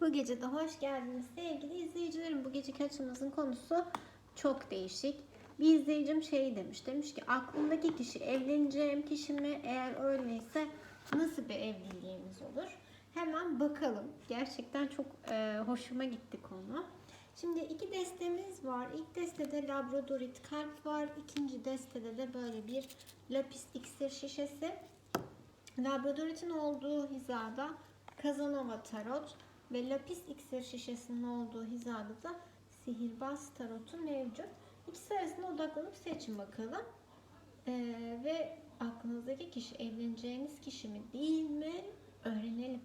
Bu gece de hoş geldiniz sevgili izleyicilerim. Bu geceki açımızın konusu çok değişik. Bir izleyicim şey demiş. Demiş ki aklımdaki kişi evleneceğim kişi mi? Eğer öyleyse nasıl bir evliliğimiz olur? Hemen bakalım. Gerçekten çok e, hoşuma gitti konu. Şimdi iki destemiz var. İlk destede Labradorit kalp var. İkinci destede de böyle bir lapis iksir şişesi. Labradorit'in olduğu hizada Kazanova Tarot ve Lapis iksir şişesinin olduğu hizada da Sihirbaz Tarot'u mevcut. İkisi arasında odaklanıp seçin bakalım. Ee, ve aklınızdaki kişi evleneceğiniz kişi mi değil mi öğrenelim.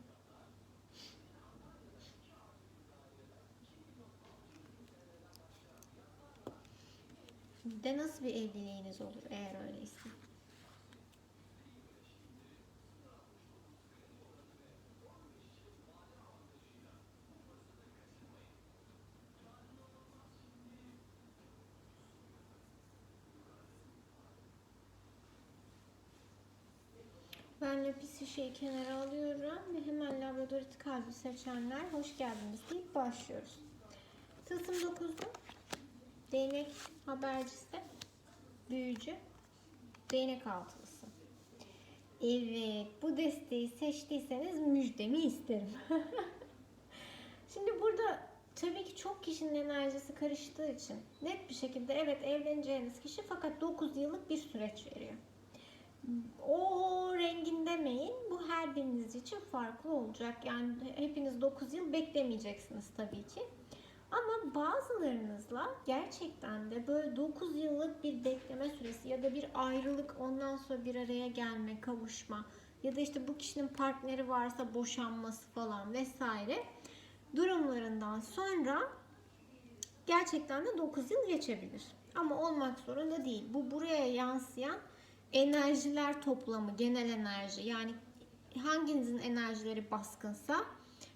De nasıl bir evliliğiniz olur eğer öyleyse? Şişeyi kenara alıyorum ve hemen labradorit kalbi seçenler hoş geldiniz deyip başlıyoruz. Tılsım 9'da değnek habercisi, büyücü, değnek altılısı. Evet, bu desteği seçtiyseniz müjdemi isterim. Şimdi burada tabii ki çok kişinin enerjisi karıştığı için net bir şekilde evet evleneceğiniz kişi fakat 9 yıllık bir süreç veriyor. O rengin demeyin. Bu her biriniz için farklı olacak. Yani hepiniz 9 yıl beklemeyeceksiniz tabii ki. Ama bazılarınızla gerçekten de böyle 9 yıllık bir bekleme süresi ya da bir ayrılık ondan sonra bir araya gelme, kavuşma ya da işte bu kişinin partneri varsa boşanması falan vesaire durumlarından sonra gerçekten de 9 yıl geçebilir. Ama olmak zorunda değil. Bu buraya yansıyan enerjiler toplamı, genel enerji. Yani hanginizin enerjileri baskınsa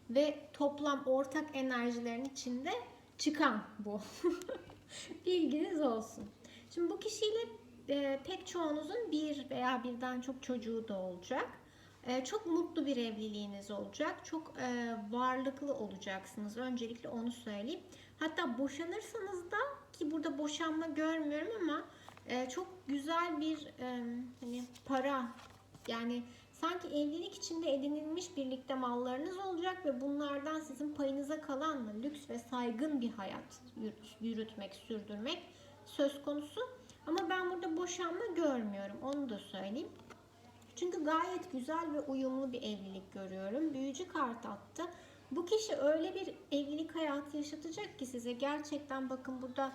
ve toplam ortak enerjilerin içinde çıkan bu. Bilginiz olsun. Şimdi bu kişiyle e, pek çoğunuzun bir veya birden çok çocuğu da olacak. E, çok mutlu bir evliliğiniz olacak. Çok e, varlıklı olacaksınız. Öncelikle onu söyleyeyim. Hatta boşanırsanız da ki burada boşanma görmüyorum ama e, çok güzel bir hani para yani sanki evlilik içinde edinilmiş birlikte mallarınız olacak ve bunlardan sizin payınıza kalan lüks ve saygın bir hayat yürütmek, sürdürmek söz konusu. Ama ben burada boşanma görmüyorum. Onu da söyleyeyim. Çünkü gayet güzel ve uyumlu bir evlilik görüyorum. Büyücü kart attı. Bu kişi öyle bir evlilik hayatı yaşatacak ki size gerçekten bakın burada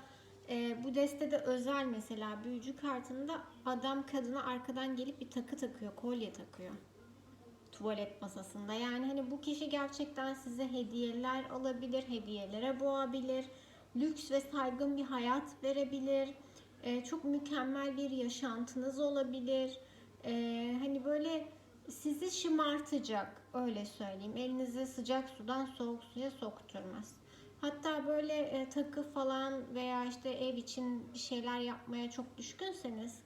e, bu destede özel mesela büyücü kartında adam kadına arkadan gelip bir takı takıyor, kolye takıyor. Tuvalet masasında. Yani hani bu kişi gerçekten size hediyeler alabilir, hediyelere boğabilir. Lüks ve saygın bir hayat verebilir. E, çok mükemmel bir yaşantınız olabilir. E, hani böyle sizi şımartacak öyle söyleyeyim. Elinizi sıcak sudan soğuk suya sokturmaz. Hatta böyle e, takı falan veya işte ev için bir şeyler yapmaya çok düşkünseniz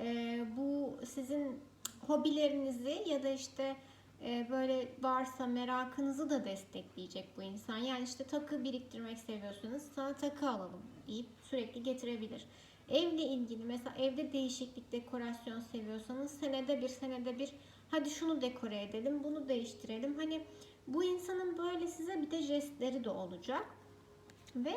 e, bu sizin hobilerinizi ya da işte e, böyle varsa merakınızı da destekleyecek bu insan. Yani işte takı biriktirmek seviyorsanız sana takı alalım deyip sürekli getirebilir. Evle ilgili mesela evde değişiklik, dekorasyon seviyorsanız senede bir senede bir hadi şunu dekore edelim, bunu değiştirelim. Hani bu insanın böyle size bir de jestleri de olacak. Ve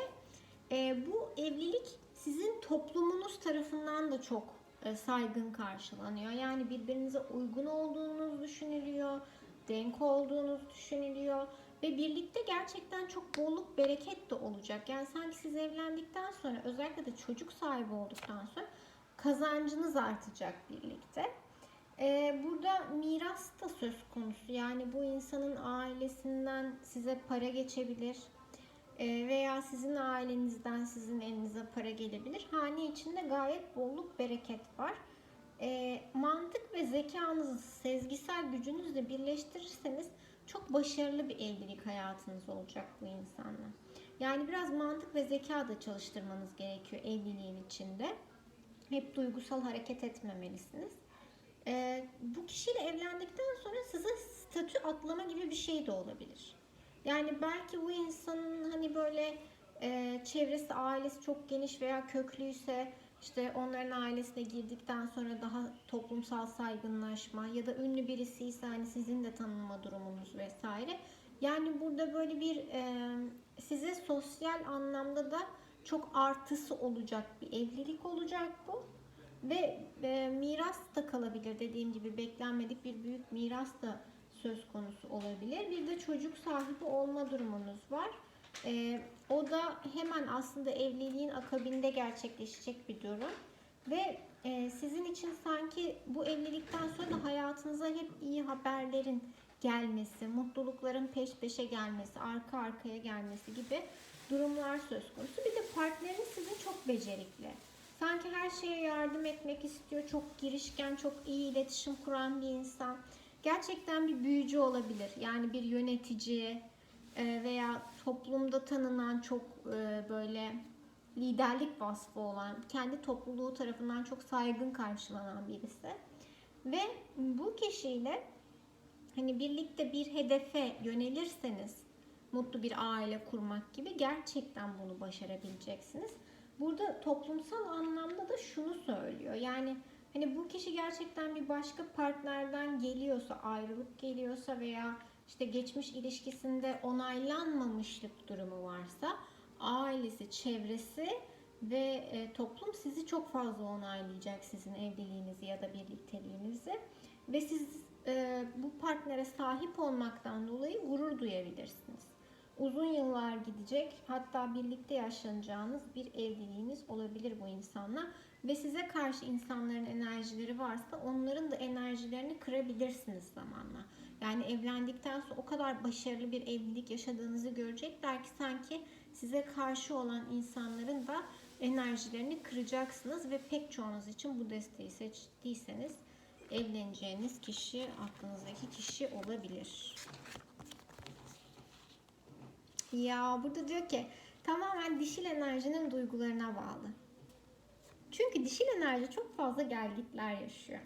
e, bu evlilik sizin toplumunuz tarafından da çok e, saygın karşılanıyor. Yani birbirinize uygun olduğunuz düşünülüyor, denk olduğunuz düşünülüyor ve birlikte gerçekten çok bolluk bereket de olacak. Yani sanki siz evlendikten sonra özellikle de çocuk sahibi olduktan sonra kazancınız artacak birlikte. Ee, burada miras da söz konusu. Yani bu insanın ailesinden size para geçebilir veya sizin ailenizden sizin elinize para gelebilir. Hane içinde gayet bolluk bereket var. E, mantık ve zekanızı, sezgisel gücünüzle birleştirirseniz çok başarılı bir evlilik hayatınız olacak bu insanla. Yani biraz mantık ve zeka da çalıştırmanız gerekiyor evliliğin içinde. Hep duygusal hareket etmemelisiniz. E, bu kişiyle evlendikten sonra size statü atlama gibi bir şey de olabilir. Yani belki bu insanın hani böyle e, çevresi, ailesi çok geniş veya köklüyse işte onların ailesine girdikten sonra daha toplumsal saygınlaşma ya da ünlü birisi hani sizin de tanınma durumunuz vesaire. Yani burada böyle bir e, size sosyal anlamda da çok artısı olacak bir evlilik olacak bu. Ve e, miras da kalabilir dediğim gibi beklenmedik bir büyük miras da söz konusu olabilir. Bir de çocuk sahibi olma durumunuz var. E, o da hemen aslında evliliğin akabinde gerçekleşecek bir durum. Ve e, sizin için sanki bu evlilikten sonra da hayatınıza hep iyi haberlerin gelmesi, mutlulukların peş peşe gelmesi, arka arkaya gelmesi gibi durumlar söz konusu. Bir de partneriniz sizin çok becerikli. Sanki her şeye yardım etmek istiyor. Çok girişken, çok iyi iletişim kuran bir insan. Gerçekten bir büyücü olabilir. Yani bir yönetici e, veya toplumda tanınan çok e, böyle liderlik vasfı olan, kendi topluluğu tarafından çok saygın karşılanan birisi. Ve bu kişiyle hani birlikte bir hedefe yönelirseniz mutlu bir aile kurmak gibi gerçekten bunu başarabileceksiniz. Burada toplumsal anlamda da şunu söylüyor. Yani hani bu kişi gerçekten bir başka partnerden geliyorsa, ayrılık geliyorsa veya işte geçmiş ilişkisinde onaylanmamışlık durumu varsa ailesi, çevresi ve e, toplum sizi çok fazla onaylayacak sizin evliliğinizi ya da birlikteliğinizi ve siz e, bu partnere sahip olmaktan dolayı gurur duyabilirsiniz. Uzun yıllar gidecek hatta birlikte yaşlanacağınız bir evliliğiniz olabilir bu insanla ve size karşı insanların enerjileri varsa onların da enerjilerini kırabilirsiniz zamanla. Yani evlendikten sonra o kadar başarılı bir evlilik yaşadığınızı görecekler ki sanki size karşı olan insanların da enerjilerini kıracaksınız ve pek çoğunuz için bu desteği seçtiyseniz evleneceğiniz kişi aklınızdaki kişi olabilir. Ya burada diyor ki tamamen dişil enerjinin duygularına bağlı. Çünkü dişil enerji çok fazla gelgitler yaşıyor.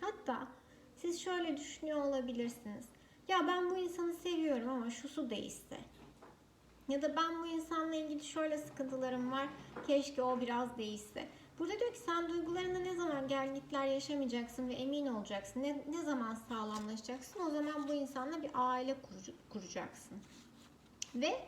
Hatta siz şöyle düşünüyor olabilirsiniz. Ya ben bu insanı seviyorum ama şusu değişse. Ya da ben bu insanla ilgili şöyle sıkıntılarım var. Keşke o biraz değişse. Burada diyor ki sen duygularında ne zaman gelgitler yaşamayacaksın ve emin olacaksın. Ne, ne zaman sağlamlaşacaksın o zaman bu insanla bir aile kur, kuracaksın. Ve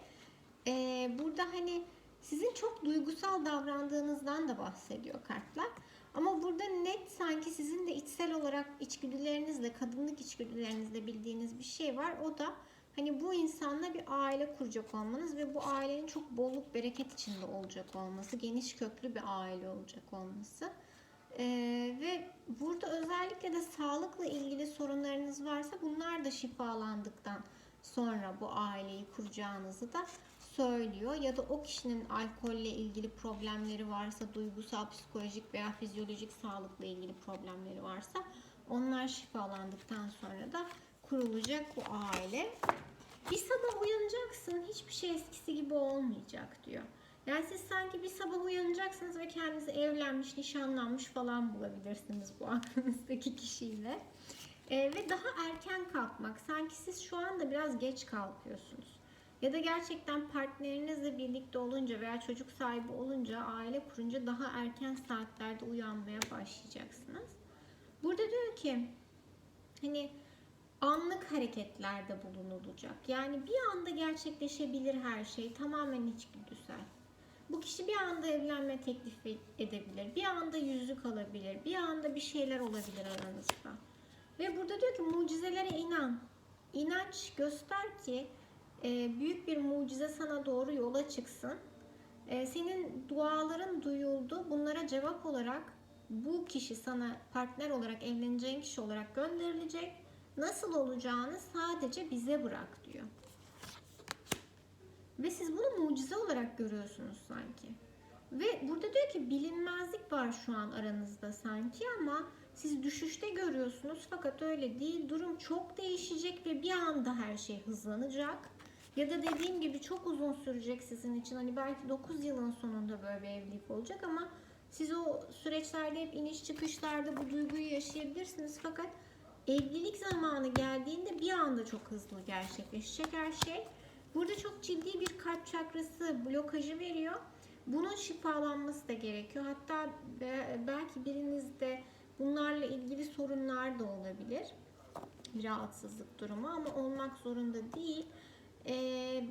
e, burada hani sizin çok duygusal davrandığınızdan da bahsediyor kartlar. Ama burada net sanki sizin de içsel olarak içgüdülerinizle, kadınlık içgüdülerinizle bildiğiniz bir şey var. O da hani bu insanla bir aile kuracak olmanız ve bu ailenin çok bolluk bereket içinde olacak olması, geniş köklü bir aile olacak olması. Ee, ve burada özellikle de sağlıkla ilgili sorunlarınız varsa bunlar da şifalandıktan sonra bu aileyi kuracağınızı da söylüyor. Ya da o kişinin alkolle ilgili problemleri varsa, duygusal, psikolojik veya fizyolojik sağlıkla ilgili problemleri varsa onlar şifalandıktan sonra da kurulacak bu aile. Bir sabah uyanacaksın, hiçbir şey eskisi gibi olmayacak diyor. Yani siz sanki bir sabah uyanacaksınız ve kendinizi evlenmiş, nişanlanmış falan bulabilirsiniz bu aklınızdaki kişiyle. Ee, ve daha erken kalkmak. Sanki siz şu anda biraz geç kalkıyorsunuz. Ya da gerçekten partnerinizle birlikte olunca veya çocuk sahibi olunca, aile kurunca daha erken saatlerde uyanmaya başlayacaksınız. Burada diyor ki hani anlık hareketlerde bulunulacak. Yani bir anda gerçekleşebilir her şey. Tamamen içgüdüsel. Bu kişi bir anda evlenme teklifi edebilir. Bir anda yüzük alabilir. Bir anda bir şeyler olabilir aranızda. Ve burada diyor ki mucizelere inan. İnanç göster ki e, büyük bir mucize sana doğru yola çıksın. E, senin duaların duyuldu. Bunlara cevap olarak bu kişi sana partner olarak evleneceğin kişi olarak gönderilecek. Nasıl olacağını sadece bize bırak diyor. Ve siz bunu mucize olarak görüyorsunuz sanki. Ve burada diyor ki bilinmezlik var şu an aranızda sanki ama siz düşüşte görüyorsunuz fakat öyle değil. Durum çok değişecek ve bir anda her şey hızlanacak. Ya da dediğim gibi çok uzun sürecek sizin için. Hani belki 9 yılın sonunda böyle bir evlilik olacak ama siz o süreçlerde hep iniş çıkışlarda bu duyguyu yaşayabilirsiniz. Fakat evlilik zamanı geldiğinde bir anda çok hızlı gerçekleşecek her şey. Burada çok ciddi bir kalp çakrası blokajı veriyor. Bunun şifalanması da gerekiyor. Hatta be- belki birinizde bunlarla ilgili sorunlar da olabilir. Bir rahatsızlık durumu ama olmak zorunda değil. Ee,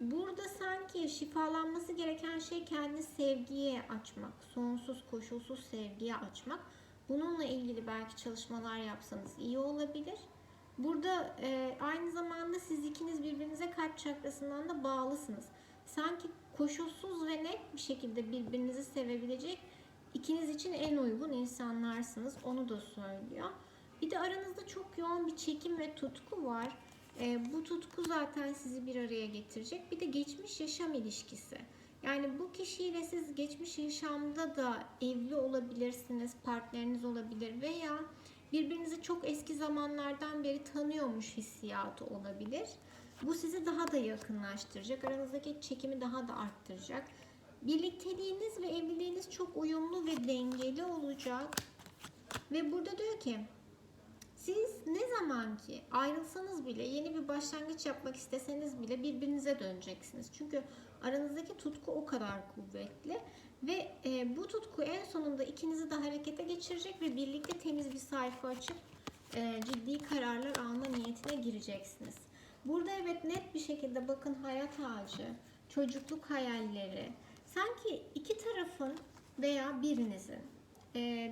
burada sanki şifalanması gereken şey kendi sevgiye açmak. Sonsuz koşulsuz sevgiye açmak. Bununla ilgili belki çalışmalar yapsanız iyi olabilir. Burada e, aynı zamanda siz ikiniz birbirinize kalp çakrasından da bağlısınız. Sanki koşulsuz ve net bir şekilde birbirinizi sevebilecek ikiniz için en uygun insanlarsınız. Onu da söylüyor. Bir de aranızda çok yoğun bir çekim ve tutku var. E, bu tutku zaten sizi bir araya getirecek. Bir de geçmiş yaşam ilişkisi. Yani bu kişiyle siz geçmiş yaşamda da evli olabilirsiniz, partneriniz olabilir veya birbirinizi çok eski zamanlardan beri tanıyormuş hissiyatı olabilir. Bu sizi daha da yakınlaştıracak, aranızdaki çekimi daha da arttıracak. Birlikteliğiniz ve evliliğiniz çok uyumlu ve dengeli olacak. Ve burada diyor ki siz ne zaman ki ayrılsanız bile yeni bir başlangıç yapmak isteseniz bile birbirinize döneceksiniz. Çünkü aranızdaki tutku o kadar kuvvetli ve e, bu tutku en sonunda ikinizi de harekete geçirecek ve birlikte temiz bir sayfa açıp e, ciddi kararlar alma niyetine gireceksiniz. Burada evet net bir şekilde bakın hayat ağacı, çocukluk hayalleri, sanki iki tarafın veya birinizin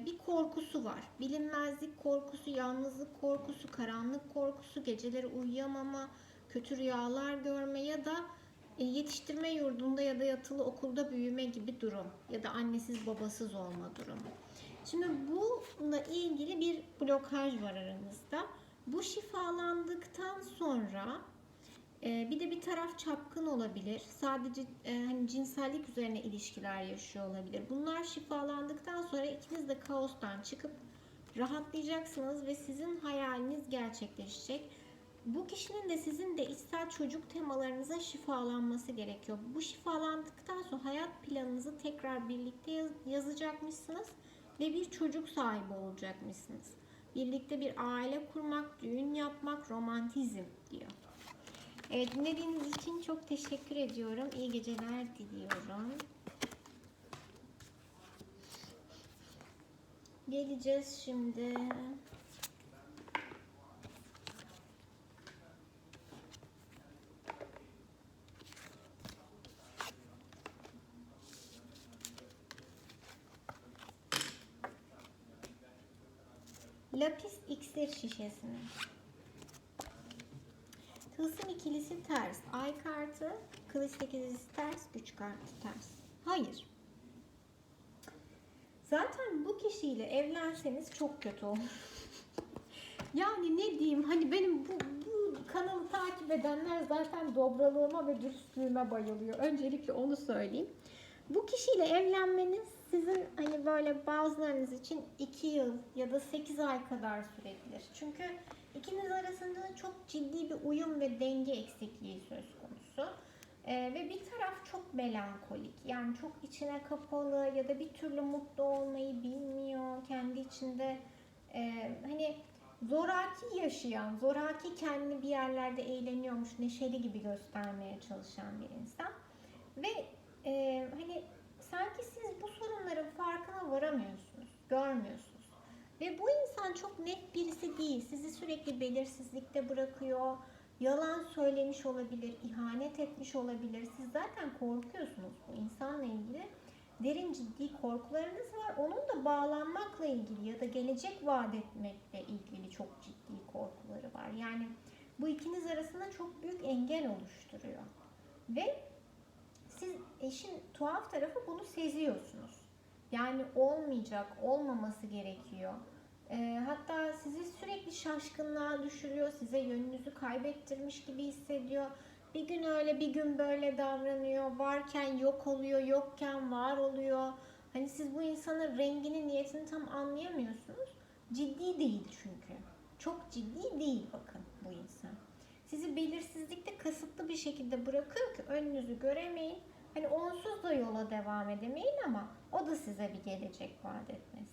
bir korkusu var. Bilinmezlik korkusu, yalnızlık korkusu, karanlık korkusu, geceleri uyuyamama, kötü rüyalar görme ya da e, yetiştirme yurdunda ya da yatılı okulda büyüme gibi durum ya da annesiz babasız olma durumu. Şimdi bununla ilgili bir blokaj var aranızda. Bu şifalandıktan sonra e, bir de bir taraf çapkın olabilir. Sadece e, hani cinsellik üzerine ilişkiler yaşıyor olabilir. Bunlar şifalandıktan sonra ikiniz de kaostan çıkıp rahatlayacaksınız ve sizin hayaliniz gerçekleşecek. Bu kişinin de sizin de içsel çocuk temalarınıza şifalanması gerekiyor. Bu şifalandıktan sonra hayat planınızı tekrar birlikte yaz- yazacakmışsınız ve bir çocuk sahibi olacakmışsınız. Birlikte bir aile kurmak, düğün yapmak, romantizm diyor. Evet dinlediğiniz için çok teşekkür ediyorum. İyi geceler diliyorum. Geleceğiz şimdi. Lapis iksir şişesini. Tılsım ikilisi ters. Ay kartı, kılıç sekizlisi ters, güç kartı ters. Hayır. Zaten bu kişiyle evlenseniz çok kötü olur. yani ne diyeyim hani benim bu, bu kanalı takip edenler zaten dobralığıma ve dürüstlüğüme bayılıyor. Öncelikle onu söyleyeyim. Bu kişiyle evlenmeniz sizin hani böyle bazılarınız için 2 yıl ya da 8 ay kadar sürebilir. Çünkü ikiniz arasında çok ciddi bir uyum ve denge eksikliği söz konusu. Ee, ve bir taraf çok melankolik. Yani çok içine kapalı ya da bir türlü mutlu olmayı bilmiyor. Kendi içinde e, hani zoraki yaşayan, zoraki kendini bir yerlerde eğleniyormuş, neşeli gibi göstermeye çalışan bir insan. Ve e, hani sanki siz bu sorunların farkına varamıyorsunuz, görmüyorsunuz. Ve bu insan çok net birisi değil. Sizi sürekli belirsizlikte bırakıyor. Yalan söylemiş olabilir, ihanet etmiş olabilir. Siz zaten korkuyorsunuz bu insanla ilgili. Derin ciddi korkularınız var. Onun da bağlanmakla ilgili ya da gelecek vaat etmekle ilgili çok ciddi korkuları var. Yani bu ikiniz arasında çok büyük engel oluşturuyor. Ve siz işin tuhaf tarafı bunu seziyorsunuz. Yani olmayacak, olmaması gerekiyor. Ee, hatta sizi sürekli şaşkınlığa düşürüyor, size yönünüzü kaybettirmiş gibi hissediyor. Bir gün öyle, bir gün böyle davranıyor. Varken yok oluyor, yokken var oluyor. Hani siz bu insanın rengini, niyetini tam anlayamıyorsunuz. Ciddi değil çünkü. Çok ciddi değil bakın bu insan. Sizi belirsizlikte kasıtlı bir şekilde bırakıyor ki önünüzü göremeyin. Hani onsuz da yola devam edemeyin ama o da size bir gelecek vaat etmesin.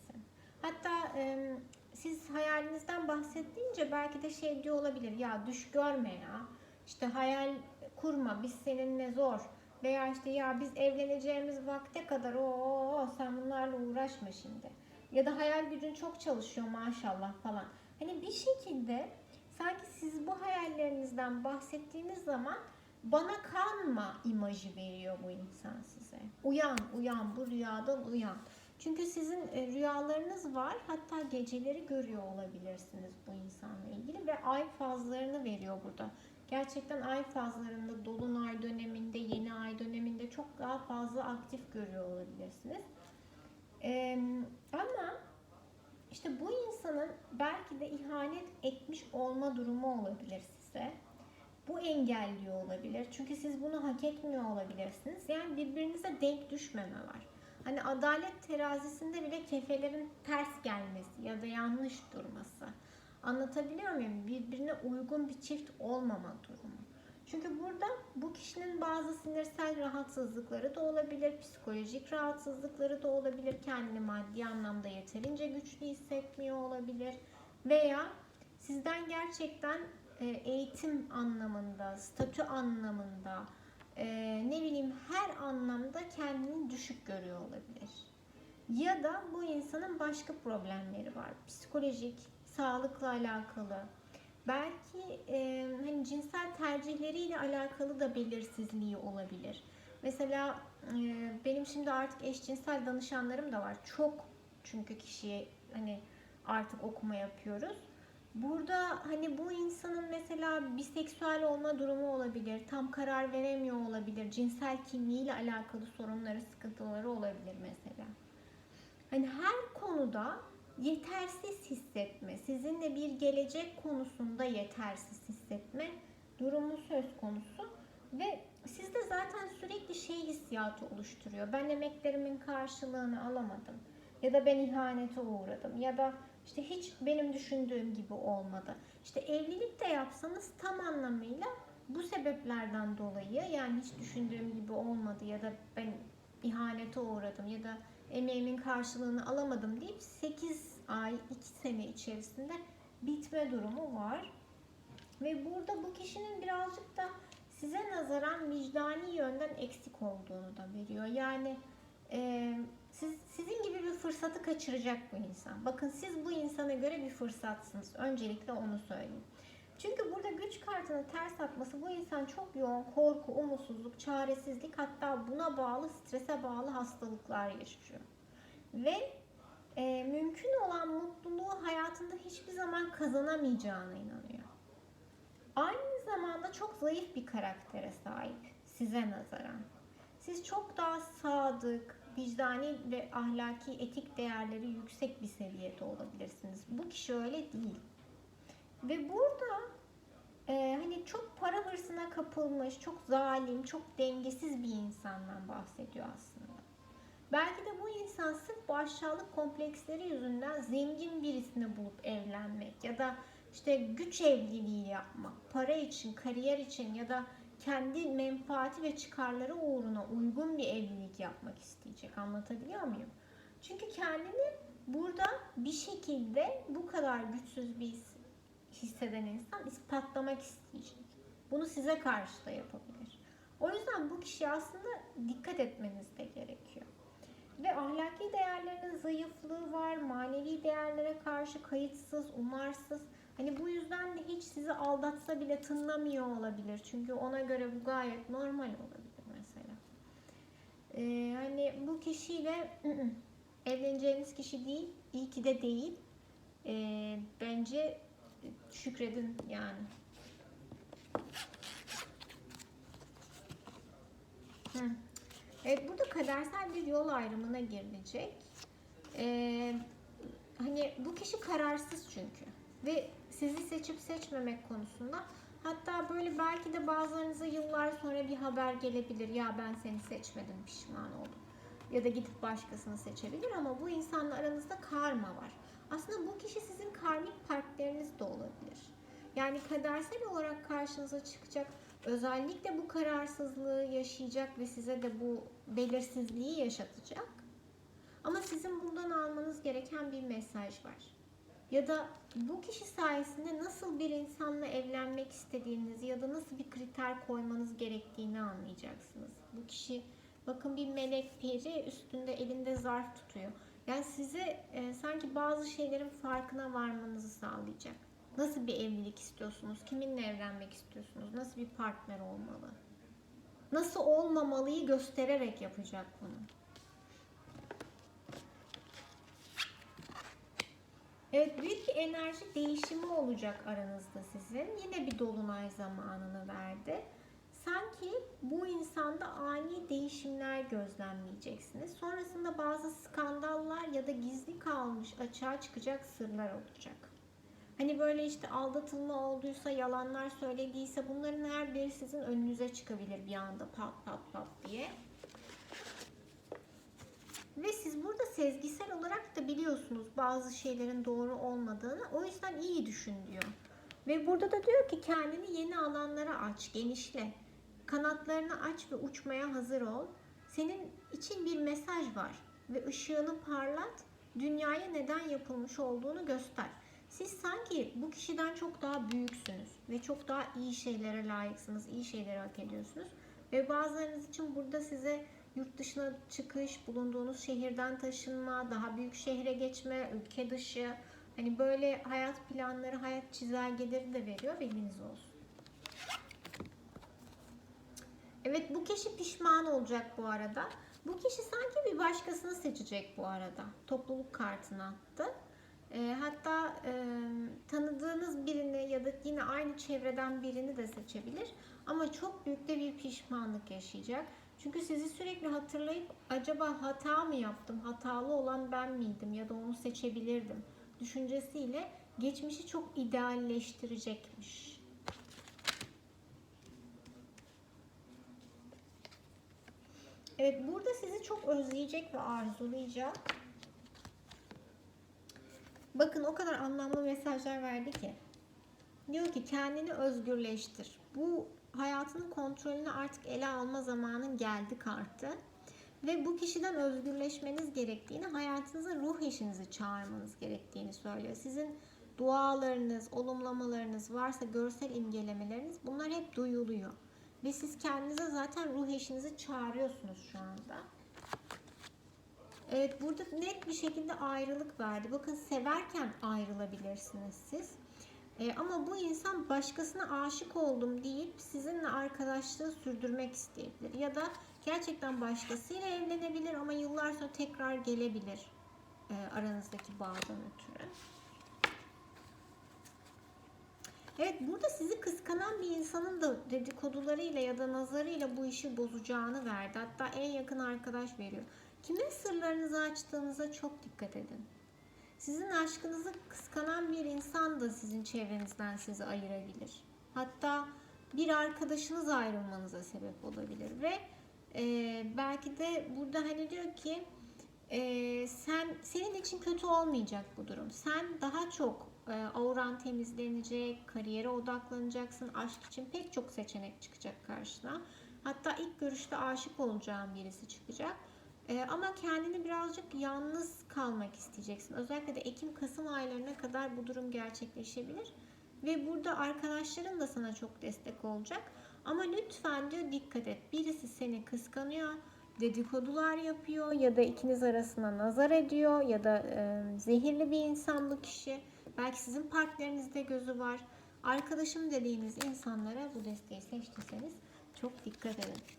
Hatta e, siz hayalinizden bahsettiğince belki de şey diyor olabilir. Ya düş görme ya. İşte hayal kurma biz seninle zor. Veya işte ya biz evleneceğimiz vakte kadar o sen bunlarla uğraşma şimdi. Ya da hayal gücün çok çalışıyor maşallah falan. Hani bir şekilde sanki siz bu hayallerinizden bahsettiğiniz zaman bana kanma imajı veriyor bu insan size. Uyan, uyan, bu rüyadan uyan. Çünkü sizin e, rüyalarınız var. Hatta geceleri görüyor olabilirsiniz bu insanla ilgili ve ay fazlarını veriyor burada. Gerçekten ay fazlarında, dolunay döneminde, yeni ay döneminde çok daha fazla aktif görüyor olabilirsiniz. Ee, ama işte bu insanın belki de ihanet etmiş olma durumu olabilir size. Bu engelliyor olabilir. Çünkü siz bunu hak etmiyor olabilirsiniz. Yani birbirinize denk düşmeme var. Hani adalet terazisinde bile kefelerin ters gelmesi ya da yanlış durması. Anlatabiliyor muyum? Birbirine uygun bir çift olmama durumu. Çünkü burada bu kişinin bazı sinirsel rahatsızlıkları da olabilir, psikolojik rahatsızlıkları da olabilir, kendini maddi anlamda yeterince güçlü hissetmiyor olabilir veya sizden gerçekten e, eğitim anlamında, statü anlamında, e, ne bileyim her anlamda kendini düşük görüyor olabilir. Ya da bu insanın başka problemleri var. Psikolojik, sağlıkla alakalı. Belki e, hani cinsel tercihleriyle alakalı da belirsizliği olabilir. Mesela e, benim şimdi artık eşcinsel danışanlarım da var. Çok çünkü kişiye hani artık okuma yapıyoruz. Burada hani bu insanın mesela biseksüel olma durumu olabilir, tam karar veremiyor olabilir, cinsel kimliğiyle alakalı sorunları, sıkıntıları olabilir mesela. Hani her konuda yetersiz hissetme, sizinle bir gelecek konusunda yetersiz hissetme durumu söz konusu ve sizde zaten sürekli şey hissiyatı oluşturuyor. Ben emeklerimin karşılığını alamadım ya da ben ihanete uğradım ya da işte hiç benim düşündüğüm gibi olmadı. İşte evlilik de yapsanız tam anlamıyla bu sebeplerden dolayı yani hiç düşündüğüm gibi olmadı ya da ben ihanete uğradım ya da emeğimin karşılığını alamadım deyip 8 ay, 2 sene içerisinde bitme durumu var. Ve burada bu kişinin birazcık da size nazaran vicdani yönden eksik olduğunu da veriyor. Yani e, siz, sizin gibi bir fırsatı kaçıracak bu insan. Bakın siz bu insana göre bir fırsatsınız. Öncelikle onu söyleyeyim. Çünkü burada güç kartını ters atması bu insan çok yoğun korku, umutsuzluk, çaresizlik hatta buna bağlı strese bağlı hastalıklar yaşıyor. Ve e, mümkün olan mutluluğu hayatında hiçbir zaman kazanamayacağına inanıyor. Aynı zamanda çok zayıf bir karaktere sahip size nazaran. Siz çok daha sadık, vicdani ve ahlaki etik değerleri yüksek bir seviyede olabilirsiniz. Bu kişi öyle değil. Ve burada e, hani çok para hırsına kapılmış, çok zalim, çok dengesiz bir insandan bahsediyor aslında. Belki de bu insan sırf bu aşağılık kompleksleri yüzünden zengin birisini bulup evlenmek ya da işte güç evliliği yapmak, para için, kariyer için ya da kendi menfaati ve çıkarları uğruna uygun bir evlilik yapmak isteyecek. Anlatabiliyor muyum? Çünkü kendini burada bir şekilde bu kadar güçsüz bir hisseden insan ispatlamak isteyecek. Bunu size karşı da yapabilir. O yüzden bu kişi aslında dikkat etmeniz de gerekiyor. Ve ahlaki değerlerinin zayıflığı var, manevi değerlere karşı kayıtsız, umarsız. Hani bu yüzden de hiç sizi aldatsa bile tınlamıyor olabilir. Çünkü ona göre bu gayet normal olabilir mesela. Ee, hani bu kişiyle evleneceğiniz kişi değil, iyi ki de değil. Ee, bence şükredin yani. Hı. Evet burada kadersel bir yol ayrımına girilecek. Ee, hani bu kişi kararsız çünkü ve sizi seçip seçmemek konusunda hatta böyle belki de bazılarınıza yıllar sonra bir haber gelebilir ya ben seni seçmedim pişman oldum ya da gidip başkasını seçebilir ama bu insanla aranızda karma var. Aslında bu kişi sizin karmik partneriniz de olabilir. Yani kadersel olarak karşınıza çıkacak özellikle bu kararsızlığı yaşayacak ve size de bu belirsizliği yaşatacak. Ama sizin bundan almanız gereken bir mesaj var. Ya da bu kişi sayesinde nasıl bir insanla evlenmek istediğinizi ya da nasıl bir kriter koymanız gerektiğini anlayacaksınız. Bu kişi bakın bir melek peri üstünde elinde zarf tutuyor. Yani size e, sanki bazı şeylerin farkına varmanızı sağlayacak. Nasıl bir evlilik istiyorsunuz? Kiminle evlenmek istiyorsunuz? Nasıl bir partner olmalı? Nasıl olmamalıyı göstererek yapacak bunu. Evet büyük bir enerji değişimi olacak aranızda sizin. Yine bir dolunay zamanını verdi. Sanki bu insanda ani değişimler gözlemleyeceksiniz. Sonrasında bazı skandallar ya da gizli kalmış açığa çıkacak sırlar olacak. Hani böyle işte aldatılma olduysa, yalanlar söylediyse bunların her biri sizin önünüze çıkabilir bir anda pat pat pat diye. Ve siz burada sezgisel olarak da biliyorsunuz bazı şeylerin doğru olmadığını. O yüzden iyi düşün diyor. Ve burada da diyor ki kendini yeni alanlara aç, genişle. Kanatlarını aç ve uçmaya hazır ol. Senin için bir mesaj var ve ışığını parlat. Dünyaya neden yapılmış olduğunu göster. Siz sanki bu kişiden çok daha büyüksünüz ve çok daha iyi şeylere layıksınız, iyi şeyleri hak ediyorsunuz. Ve bazılarınız için burada size yurt dışına çıkış, bulunduğunuz şehirden taşınma, daha büyük şehre geçme, ülke dışı, hani böyle hayat planları, hayat çizelgeleri de veriyor bilginiz olsun. Evet bu kişi pişman olacak bu arada. Bu kişi sanki bir başkasını seçecek bu arada. Topluluk kartını attı. E, hatta e, tanıdığınız birini ya da yine aynı çevreden birini de seçebilir. Ama çok büyük de bir pişmanlık yaşayacak. Çünkü sizi sürekli hatırlayıp acaba hata mı yaptım, hatalı olan ben miydim ya da onu seçebilirdim düşüncesiyle geçmişi çok idealleştirecekmiş. Evet burada sizi çok özleyecek ve arzulayacak. Bakın o kadar anlamlı mesajlar verdi ki. Diyor ki kendini özgürleştir. Bu hayatının kontrolünü artık ele alma zamanın geldi kartı. Ve bu kişiden özgürleşmeniz gerektiğini, hayatınıza ruh eşinizi çağırmanız gerektiğini söylüyor. Sizin dualarınız, olumlamalarınız varsa görsel imgelemeleriniz bunlar hep duyuluyor. Ve siz kendinize zaten ruh eşinizi çağırıyorsunuz şu anda. Evet burada net bir şekilde ayrılık verdi. Bakın severken ayrılabilirsiniz siz. Ee, ama bu insan başkasına aşık oldum deyip sizinle arkadaşlığı sürdürmek isteyebilir. Ya da gerçekten başkasıyla evlenebilir ama yıllar sonra tekrar gelebilir e, aranızdaki bağdan ötürü. Evet burada sizi kıskanan bir insanın da dedikodularıyla ya da nazarıyla bu işi bozacağını verdi. Hatta en yakın arkadaş veriyor. Kimin sırlarınızı açtığınıza çok dikkat edin. Sizin aşkınızı kıskanan bir insan da sizin çevrenizden sizi ayırabilir. Hatta bir arkadaşınız ayrılmanıza sebep olabilir ve e, belki de burada hani diyor ki e, sen senin için kötü olmayacak bu durum. Sen daha çok e, auran temizlenecek, kariyere odaklanacaksın, aşk için pek çok seçenek çıkacak karşına. Hatta ilk görüşte aşık olacağın birisi çıkacak. Ee, ama kendini birazcık yalnız kalmak isteyeceksin. Özellikle de Ekim-Kasım aylarına kadar bu durum gerçekleşebilir. Ve burada arkadaşların da sana çok destek olacak. Ama lütfen diyor dikkat et. Birisi seni kıskanıyor, dedikodular yapıyor ya da ikiniz arasına nazar ediyor ya da e, zehirli bir insan bu kişi. Belki sizin partnerinizde gözü var. Arkadaşım dediğiniz insanlara bu desteği seçtiyseniz çok dikkat edin.